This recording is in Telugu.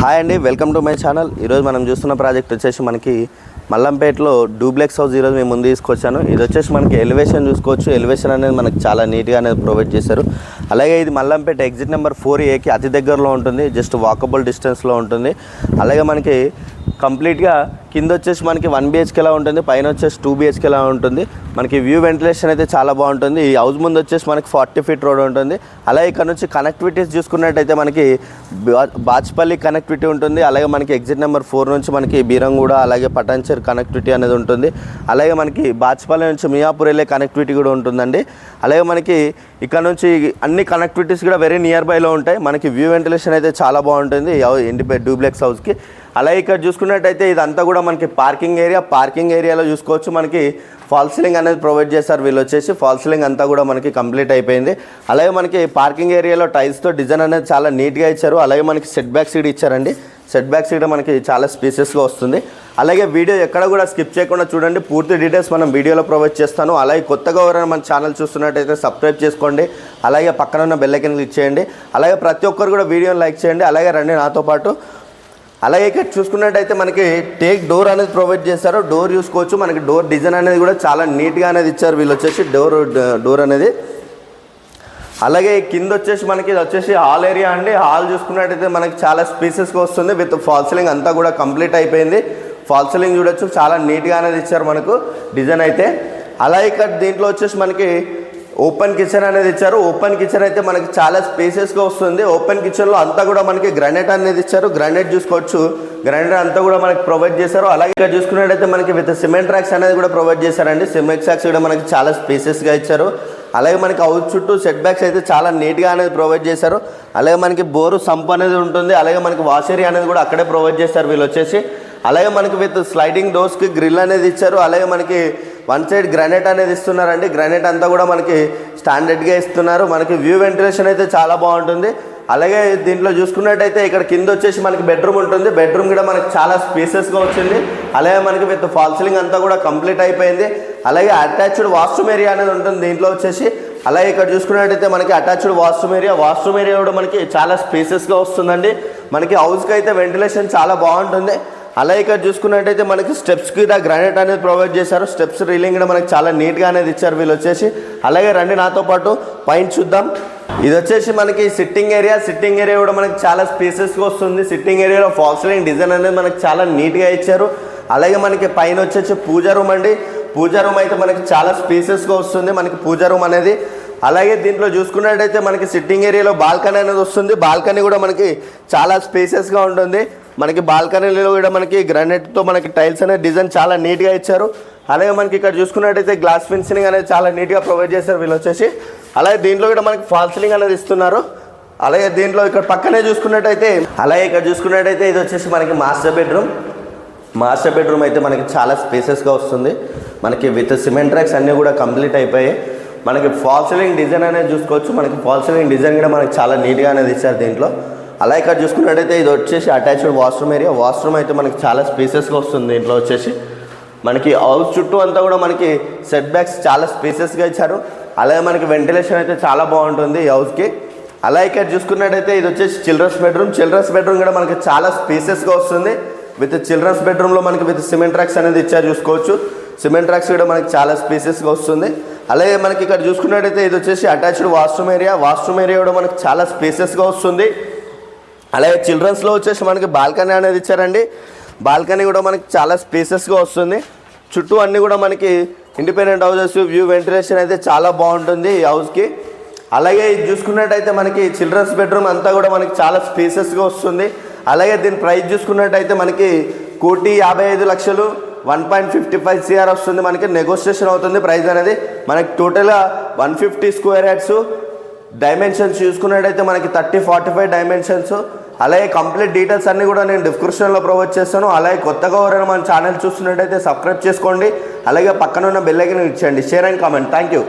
హాయ్ అండి వెల్కమ్ టు మై ఛానల్. ఈరోజు మనం చూస్తున్న ప్రాజెక్ట్ వచ్చేసి మనకి మల్లంపేటలో డూప్లెక్స్ హౌస్ ఈరోజు మేము ముందు తీసుకొచ్చాను. ఇది వచ్చేసి మనకి ఎలివేషన్ చూసుకోవచ్చు. ఎలివేషన్ అనేది మనకి చాలా నీట్గా అనేది ప్రొవైడ్ చేశారు. అలాగే ఇది మల్లంపేట ఎగ్జిట్ నెంబర్ ఫోర్ ఏకి అతి దగ్గరలో ఉంటుంది. జస్ట్ వాకబుల్ డిస్టెన్స్లో ఉంటుంది. అలాగే మనకి కంప్లీట్గా కింద వచ్చేసి మనకి వన్ బిహెచ్కేలా ఉంటుంది పైన వచ్చేసి టూ బిహెచ్కేలా ఉంటుంది. మనకి వ్యూ వెంటిలేషన్ అయితే చాలా బాగుంటుంది. ఈ హౌస్ ముందు వచ్చేసి మనకి ఫార్టీ ఫీట్ రోడ్ ఉంటుంది. అలాగే ఇక్కడ నుంచి కనెక్టివిటీస్ చూసుకున్నట్టయితే మనకి బాచ్పల్లి కనెక్టివిటీ ఉంటుంది. అలాగే మనకి ఎగ్జిట్ నెంబర్ ఫోర్ నుంచి మనకి బీరంగూడ అలాగే పటాన్చేరు కనెక్టివిటీ అనేది ఉంటుంది. అలాగే మనకి బాచ్పల్లి నుంచి మియాపూర్ వెళ్ళే కనెక్టివిటీ కూడా ఉంటుందండి. అలాగే మనకి ఇక్కడ నుంచి అన్ని కనెక్టివిటీస్ కూడా వెరీ నియర్ బైలో ఉంటాయి. మనకి వ్యూ వెంటిలేషన్ అయితే చాలా బాగుంటుంది. ఇండిపెండెంట్ డూప్లెక్స్ హౌస్కి. అలాగే ఇక్కడ చూసుకున్నట్టయితే ఇదంతా కూడా మనకి పార్కింగ్ ఏరియా పార్కింగ్ ఏరియాలో చూసుకోవచ్చు. మనకి ఫాల్ సీలింగ్ అనేది ప్రొవైడ్ చేస్తారు వీళ్ళు వచ్చేసి. ఫాల్ సీలింగ్ అంతా కూడా మనకి కంప్లీట్ అయిపోయింది. అలాగే మనకి పార్కింగ్ ఏరియాలో టైల్స్తో డిజైన్ అనేది చాలా నీట్గా ఇచ్చారు. అలాగే మనకి సెట్ బ్యాక్ సీట్ ఇచ్చారండి. సెట్ బ్యాక్ సీట్ మనకి చాలా స్పీసెస్గా వస్తుంది. అలాగే వీడియో ఎక్కడ కూడా స్కిప్ చేయకుండా చూడండి. పూర్తి డీటెయిల్స్ మనం వీడియోలో ప్రొవైడ్ చేస్తాను. అలాగే కొత్తగా ఎవరైనా మన ఛానల్ చూస్తున్నట్టయితే సబ్స్క్రైబ్ చేసుకోండి. అలాగే పక్కన ఉన్న బెల్లైకన్ క్లిక్ చేయండి. అలాగే ప్రతి ఒక్కరు కూడా వీడియోని లైక్ చేయండి. అలాగే రండి నాతో పాటు. అలాగే ఇక్కడ చూసుకున్నట్టయితే మనకి టేక్ డోర్ అనేది ప్రొవైడ్ చేస్తారు డోర్ చూసుకోవచ్చు మనకి డోర్ డిజైన్ అనేది కూడా చాలా నీట్గా అనేది ఇచ్చారు వీళ్ళు వచ్చేసి. డోర్ డోర్ అనేది. అలాగే కింద వచ్చేసి మనకి ఇది వచ్చేసి హాల్ ఏరియా అండి. హాల్ చూసుకున్నట్టయితే మనకి చాలా స్పీసెస్గా వస్తుంది. విత్ ఫాల్ సీలింగ్ అంతా కూడా కంప్లీట్ అయిపోయింది. ఫాల్ సీలింగ్ చూడొచ్చు. చాలా నీట్గా అనేది ఇచ్చారు మనకు డిజైన్ అయితే. అలాగే ఇక్కడ దీంట్లో వచ్చేసి మనకి ఓపెన్ కిచెన్ అనేది ఇచ్చారు. ఓపెన్ కిచెన్ అయితే మనకి చాలా స్పేసెస్గా వస్తుంది. ఓపెన్ కిచెన్లో అంతా కూడా మనకి గ్రానైట్ అనేది ఇచ్చారు. గ్రానైట్ చూసుకోవచ్చు గ్రానైట్ అంతా కూడా మనకి ప్రొవైడ్ చేశారు. అలాగే ఇక్కడ చూసుకున్నట్టయితే మనకి విత్ సిమెంట్ ట్రాక్స్ అనేది కూడా ప్రొవైడ్ చేశారండి. సిమెంట్ ట్రాక్స్ కూడా మనకి చాలా స్పేసెస్గా ఇచ్చారు. అలాగే మనకి హౌస్ చుట్టూ సెట్ బ్యాక్స్ అయితే చాలా నీట్గా అనేది ప్రొవైడ్ చేశారు. అలాగే మనకి బోరు సంప్ అనేది ఉంటుంది. అలాగే మనకి వాష్ ఏరియా అనేది కూడా అక్కడే ప్రొవైడ్ చేస్తారు వీళ్ళు వచ్చేసి. అలాగే మనకి విత్ స్లైడింగ్ డోర్స్కి గ్రిల్ అనేది ఇచ్చారు. అలాగే మనకి వన్ సైడ్ గ్రానైట్ అనేది ఇస్తున్నారండి. గ్రానైట్ అంతా కూడా మనకి స్టాండర్డ్గా ఇస్తున్నారు. మనకి వ్యూ వెంటిలేషన్ అయితే చాలా బాగుంటుంది. అలాగే దీంట్లో చూసుకున్నట్టయితే ఇక్కడ కింద వచ్చేసి మనకి బెడ్రూమ్ ఉంటుంది. బెడ్రూమ్ కూడా మనకి చాలా స్పేసెస్గా వచ్చింది. అలాగే మనకి విత్ ఫాల్ సీలింగ్ అంతా కూడా కంప్లీట్ అయిపోయింది. అలాగే అటాచ్డ్ వాష్రూమ్ ఏరియా అనేది ఉంటుంది దీంట్లో వచ్చేసి. అలాగే ఇక్కడ చూసుకున్నట్టయితే మనకి attached washroom area washroom area కూడా మనకి చాలా స్పేసెస్గా వస్తుందండి. మనకి హౌస్కి అయితే వెంటిలేషన్ చాలా బాగుంటుంది. అలా ఇక్కడ చూసుకున్నట్టయితే మనకి స్టెప్స్ కూడా గ్రానైట్ అనేది ప్రొవైడ్ చేశారు. స్టెప్స్ రీలింగ్ కూడా మనకి చాలా నీట్గా అనేది ఇచ్చారు వీళ్ళు వచ్చేసి. అలాగే రండి నాతో పాటు పైన చూద్దాం. ఇది వచ్చేసి మనకి సిట్టింగ్ ఏరియా సిట్టింగ్ ఏరియా కూడా మనకి చాలా స్పేసెస్గా వస్తుంది. సిట్టింగ్ ఏరియాలో ఫాల్స్లింగ్ డిజైన్ అనేది మనకి చాలా నీట్గా ఇచ్చారు. అలాగే మనకి పైన వచ్చేసి పూజా రూమ్ అండి. పూజా రూమ్ అయితే మనకి చాలా స్పేసెస్గా వస్తుంది మనకి పూజా రూమ్ అనేది. అలాగే దీంట్లో చూసుకున్నట్టయితే మనకి సిట్టింగ్ ఏరియాలో బాల్కనీ అనేది వస్తుంది. బాల్కనీ కూడా మనకి చాలా స్పేసెస్గా ఉంటుంది. మనకి బాల్కనీలో కూడా మనకి గ్రానైట్తో మనకి టైల్స్ అనే డిజైన్ చాలా నీట్గా ఇచ్చారు. అలాగే మనకి ఇక్కడ చూసుకున్నట్టయితే గ్లాస్ ఫిన్సింగ్ అనేది చాలా నీట్గా ప్రొవైడ్ చేశారు వీళ్ళు వచ్చేసి. అలాగే దీంట్లో కూడా మనకి ఫాల్ సీలింగ్ అనేది ఇస్తున్నారు. అలాగే దీంట్లో ఇక్కడ పక్కనే చూసుకున్నట్టయితే అలాగే ఇక్కడ చూసుకున్నట్టయితే ఇది వచ్చేసి మనకి మాస్టర్ బెడ్రూమ్ మాస్టర్ బెడ్రూమ్ అయితే మనకి చాలా స్పేసెస్గా వస్తుంది. మనకి విత్ సిమెంట్ ట్రాక్స్ అన్నీ కూడా కంప్లీట్ అయిపోయాయి. మనకి ఫాల్ సీలింగ్ డిజైన్ అనేది చూసుకోవచ్చు. మనకి ఫాల్ సీలింగ్ డిజైన్ కూడా మనకి చాలా నీట్గా అనేది ఇచ్చారు దీంట్లో. అలా ఇక్కడ చూసుకున్నట్టయితే ఇది వచ్చేసి అటాచ్డ్ వాష్రూమ్ ఏరియా వాష్రూమ్ అయితే మనకి చాలా స్పేసెస్గా వస్తుంది. దీంట్లో వచ్చేసి మనకి హౌస్ చుట్టూ అంతా కూడా మనకి సెట్ బ్యాక్స్ చాలా స్పేసెస్గా ఇచ్చారు. అలాగే మనకి వెంటిలేషన్ అయితే చాలా బాగుంటుంది ఈ హౌస్కి అలా ఇక్కడ చూసుకున్నట్టయితే ఇది వచ్చేసి చిల్డ్రన్స్ బెడ్రూమ్ చిల్డ్రన్స్ బెడ్రూమ్ కూడా మనకి చాలా స్పేసెస్గా వస్తుంది. విత్ చిల్డ్రన్స్ బెడ్రూమ్లో మనకి విత్ సిమెంట్ ట్రాక్స్ అనేది ఇచ్చారు చూసుకోవచ్చు. సిమెంట్ ట్రాక్స్ కూడా మనకి చాలా స్పేసెస్గా వస్తుంది. అలాగే మనకి ఇక్కడ చూసుకున్నట్టయితే ఇది వచ్చేసి attached washroom area washroom area కూడా మనకి చాలా స్పేసెస్గా వస్తుంది. అలాగే చిల్డ్రన్స్లో వచ్చేసి మనకి బాల్కనీ అనేది ఇచ్చారండి. బాల్కనీ కూడా మనకి చాలా స్పేసెస్గా వస్తుంది. చుట్టూ అన్నీ కూడా మనకి ఇండిపెండెంట్ హౌసెస్ వ్యూ వెంటిలేషన్ అయితే చాలా బాగుంటుంది ఈ హౌస్కి అలాగే ఇది చూసుకున్నట్టయితే మనకి చిల్డ్రన్స్ బెడ్రూమ్ అంతా కూడా మనకి చాలా స్పేసెస్గా వస్తుంది. అలాగే దీని ప్రైస్ చూసుకున్నట్టయితే మనకి కోటి యాభై ఐదు లక్షలు one point fifty five CR వస్తుంది మనకి. నెగోషియేషన్ అవుతుంది ప్రైస్ అనేది. మనకి టోటల్గా one fifty square yards dimensions చూసుకున్నట్టయితే మనకి థర్టీ ఫార్టీ ఫైవ్ డైమెన్షన్స్ అలాగే కంప్లీట్ డీటెయిల్స్ అన్నీ కూడా నేను డిస్క్రిప్షన్లో ప్రొవైడ్ చేస్తాను. అలాగే కొత్తగా ఎవరైనా మన ఛానల్ చూస్తున్నట్టయితే సబ్స్క్రైబ్ చేసుకోండి. అలాగే పక్కన ఉన్న బెల్ ఐకన్ ఇచ్చేయండి share and comment thank you